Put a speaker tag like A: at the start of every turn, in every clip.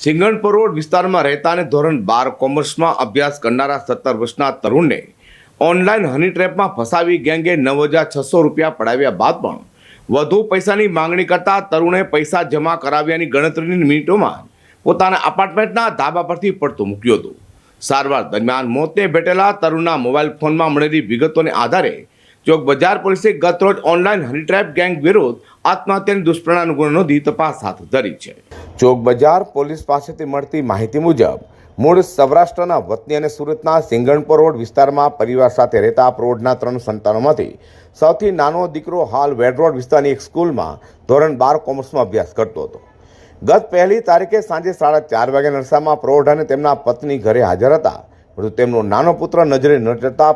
A: Singanpur road વિસ્તારમાં રહેતા અને ધોરણ બાર કોમર્સમાં અભ્યાસ કરનારા સત્તર વર્ષના તરુણને ઓનલાઈન હની ટ્રેપમાં ફસાવી ગેંગે નવ હજાર છસો રૂપિયા પડાવ્યા બાદ પણ વધુ પૈસાની માંગણી કરતા તરુણે પૈસા જમા કરાવ્યાની ગણતરીની મિનિટોમાં પોતાના અપાર્ટમેન્ટના ધાબા પરથી પડતું મૂક્યું હતું. સારવાર દરમિયાન મોતને ભેટેલા તરુણના મોબાઈલ ફોનમાં મળેલી વિગતોને આધારે ચોક બજાર પોલીસે ગતરોજ ઓનલાઈન હની ટ્રેપ ગેંગ વિરુદ્ધ આત્મહત્યાની દુષ્પ્રણાનો ગુનો નોંધી તપાસ હાથ ધરી છે. ચોક બજાર પોલીસ પાસેથી મળતી માહિતી મુજબ, મૂળ સૌરાષ્ટ્રના વતની અને સુરતના સિંગણપુર રોડ વિસ્તારમાં પરિવાર સાથે રહેતા પ્રૌઢના ત્રણ સંતાનોમાંથી સૌથી નાનો દીકરો હાલ વેડરોડ વિસ્તારની એક સ્કૂલમાં ધોરણ બાર કોમર્સમાં અભ્યાસ કરતો હતો. ગત પહેલી તારીખે સાંજે સાડા ચાર વાગે નરસામાં પ્રૌઢ અને તેમના પત્ની ઘરે હાજર હતા. પરંતુ તેમનો નાનો પુત્ર નજરે ન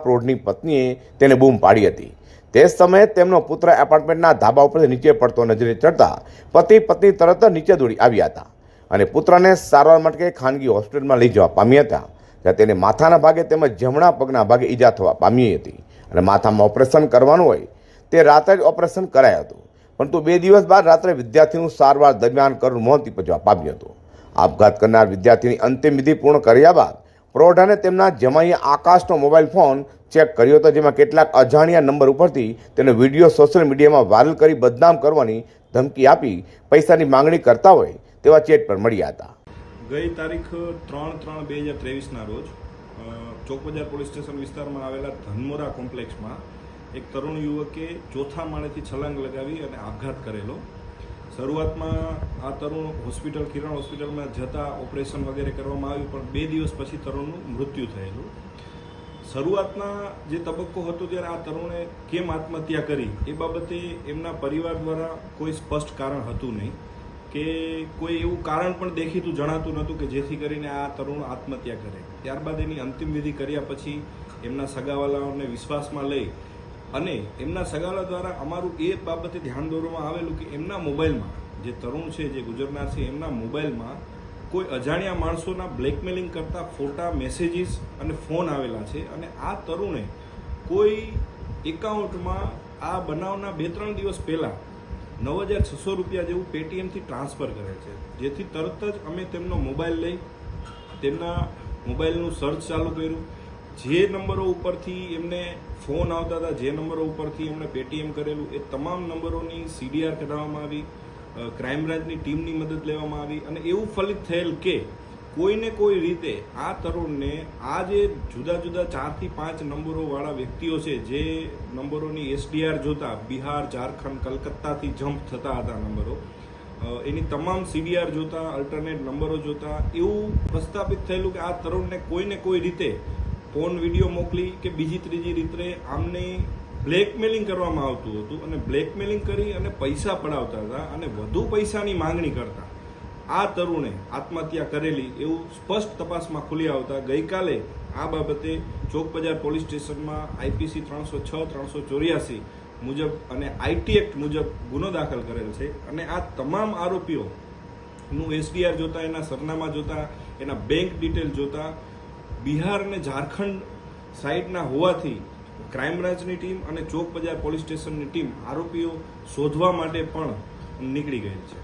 A: પ્રૌઢની પત્નીએ તેને બૂમ પાડી હતી. તે સમયે તેમનો પુત્ર એપાર્ટમેન્ટના ધાબા ઉપરથી નીચે પડતો નજરે ચડતા પતિ પત્ની તરત નીચે દોડી આવ્યા હતા અને પુત્રને સારવાર માટે ખાનગી હોસ્પિટલમાં લઈ જવા પામ્યા હતા. જ્યાં તેને માથાના ભાગે તેમજ જમણા પગના ભાગે ઈજા થવા પામી હતી અને માથામાં ઓપરેશન કરવાનું હોય તે રાત્રે જ ઓપરેશન કરાયું હતું. પરંતુ બે દિવસ બાદ રાત્રે વિદ્યાર્થીનું સારવાર દરમિયાન કરુણ મોત નીપજવા પામ્યું હતું. આપઘાત કરનાર વિદ્યાર્થીની અંતિમ વિધિ પૂર્ણ કર્યા બાદ પ્રૌઢ અને તેમના જમાઈએ આકાશનો મોબાઈલ ફોન ચેક કર્યો હતો, જેમાં કેટલાક અજાણ્યા નંબર ઉપરથી તેનો વીડિયો સોશિયલ મીડિયામાં વાયરલ કરી બદનામ કરવાની ધમકી આપી પૈસાની માંગણી કરતા હોય તેવા ચેટ પર મળ્યા હતા.
B: ગઈ તારીખ ત્રણ ત્રણ બે હજાર ત્રેવીસના રોજ ચોકબજાર પોલીસ સ્ટેશન વિસ્તારમાં આવેલા ધનમોરા કોમ્પ્લેક્સમાં એક તરુણ યુવકે ચોથા માળેથી છલાંગ લગાવી અને આપઘાત કરેલો. શરૂઆતમાં આ તરુણ હોસ્પિટલ, કિરણ હોસ્પિટલમાં જતા ઓપરેશન વગેરે કરવામાં આવ્યું, પણ બે દિવસ પછી તરુણનું મૃત્યુ થયેલું. શરૂઆતના જે તબક્કો હતો ત્યારે આ તરુણે કેમ આત્મહત્યા કરી, એ બાબતે એમના પરિવાર દ્વારા કોઈ સ્પષ્ટ કારણ હતું નહીં કે કોઈ એવું કારણ પણ દેખીતું જણાતું નહોતું કે જેથી કરીને આ તરુણ આત્મહત્યા કરે. ત્યારબાદ એની અંતિમ વિધિ કર્યા પછી એમના સગાવાલાઓને વિશ્વાસમાં લઈ અને એમના સગાલા દ્વારા અમારું એ બાબતે ધ્યાન દોરવામાં આવેલું કે એમના મોબાઈલમાં, જે તરુણ છે, જે ગુજરનાર છે, એમના મોબાઈલમાં કોઈ અજાણ્યા માણસોના બ્લેકમેલિંગ કરતા ફોટા મેસેજીસ અને ફોન આવેલા છે. અને આ તરુણે કોઈ એકાઉન્ટમાં આ બનાવના બે ત્રણ દિવસ પહેલાં નવ હજાર છસો રૂપિયા જેવું પેટીએમથી ટ્રાન્સફર કરે છે. જેથી તરત જ અમે તેમનો મોબાઈલ લઈ તેમના મોબાઈલનું સર્ચ ચાલુ કર્યું. જે નંબરો ઉપરથી એમને ફોન આવતા હતા, જે નંબરો ઉપરથી એમણે પેટીએમ કરેલું, એ તમામ નંબરોની સીડીઆર કઢાવવામાં આવી ક્રાઇમ બ્રાન્ચની ટીમની મદદ લેવામાં આવી અને એવું ફલિત થયેલ કે કોઈને કોઈ રીતે આ તરુણને આ જે જુદા જુદા ચારથી પાંચ નંબરોવાળા વ્યક્તિઓ છે, જે નંબરોની એસડીઆર જોતા બિહાર, ઝારખંડ, કલકત્તાથી જમ્પ થતા હતા નંબરો એની તમામ સીડીઆર જોતા અલ્ટરનેટ નંબરો જોતા એવું પ્રસ્થાપિત થયેલું કે આ તરુણને કોઈને કોઈ રીતે ફોન વીડિયો મોકલી કે બીજી ત્રીજી રીતે આમને બ્લેકમેલિંગ કરવામાં આવતું હતું અને બ્લેકમેલિંગ કરી અને પૈસા પડાવતા હતા અને વધુ પૈસાની માંગણી કરતા. આ તરુણે આત્મહત્યા કરેલી એવું સ્પષ્ટ તપાસમાં ખુલી આવતા ગઈકાલે આ બાબતે ચોક બજાર પોલીસ સ્ટેશનમાં આઈપીસી ત્રણસો છ, ત્રણસો ચોર્યાસી મુજબ અને આઈટી એક્ટ મુજબ ગુનો દાખલ કરેલ છે અને આ તમામ આરોપીઓનું એસડીઆર જોતા, એના સરનામા જોતા, એના બેંક ડિટેલ જોતા બિહાર અને ઝારખંડ સાઈડના હોવાથી ક્રાઇમ બ્રાન્ચની ટીમ અને ચોક બજાર પોલીસ સ્ટેશનની ટીમ આરોપીઓ શોધવા માટે પણ નીકળી ગયેલ છે.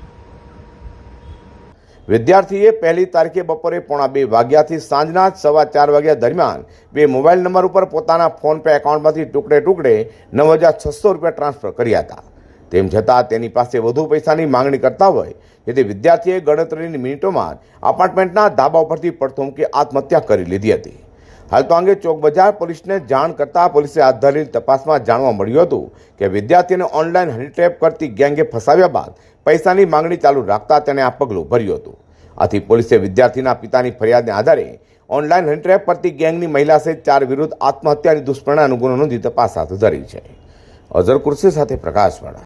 A: વિદ્યાર્થીએ પહેલી તારીખે બપોરે પોણા બે વાગ્યાથી સાંજના સવા ચાર વાગ્યા દરમિયાન બે મોબાઈલ નંબર ઉપર પોતાના ફોન પે એકાઉન્ટમાંથી ટુકડે ટુકડે નવ હજાર છસો રૂપિયા ટ્રાન્સફર કર્યા હતા. તેમ છતાં તેની પાસે વધુ પૈસાની માંગણી કરતા હોય, જેથી વિદ્યાર્થીએ ગણતરીની મિનિટોમાં અપાર્ટમેન્ટના ધાબા ઉપરથી પડતો મૂકી આત્મહત્યા કરી લીધી હતી. હાલ તો અંગે ચોક બજાર પોલીસને જાણ કરતાં પોલીસે હાથ ધરેલી તપાસમાં જાણવા મળ્યું હતું કે વિદ્યાર્થીને ઓનલાઈન હનીટ્રેપ કરતી ગેંગે ફસાવ્યા બાદ પૈસાની માંગણી ચાલુ રાખતા તેણે આ પગલું ભર્યું હતું. આથી પોલીસે વિદ્યાર્થીના પિતાની ફરિયાદને આધારે ઓનલાઈન હનીટ્રેપ કરતી ગેંગની મહિલા સહિત ચાર વિરુદ્ધ આત્મહત્યાની દુષ્પરણા ગુનો નોંધી તપાસ હાથ ધરી છે. અઝર કુર્સી સાથે પ્રકાશવાળા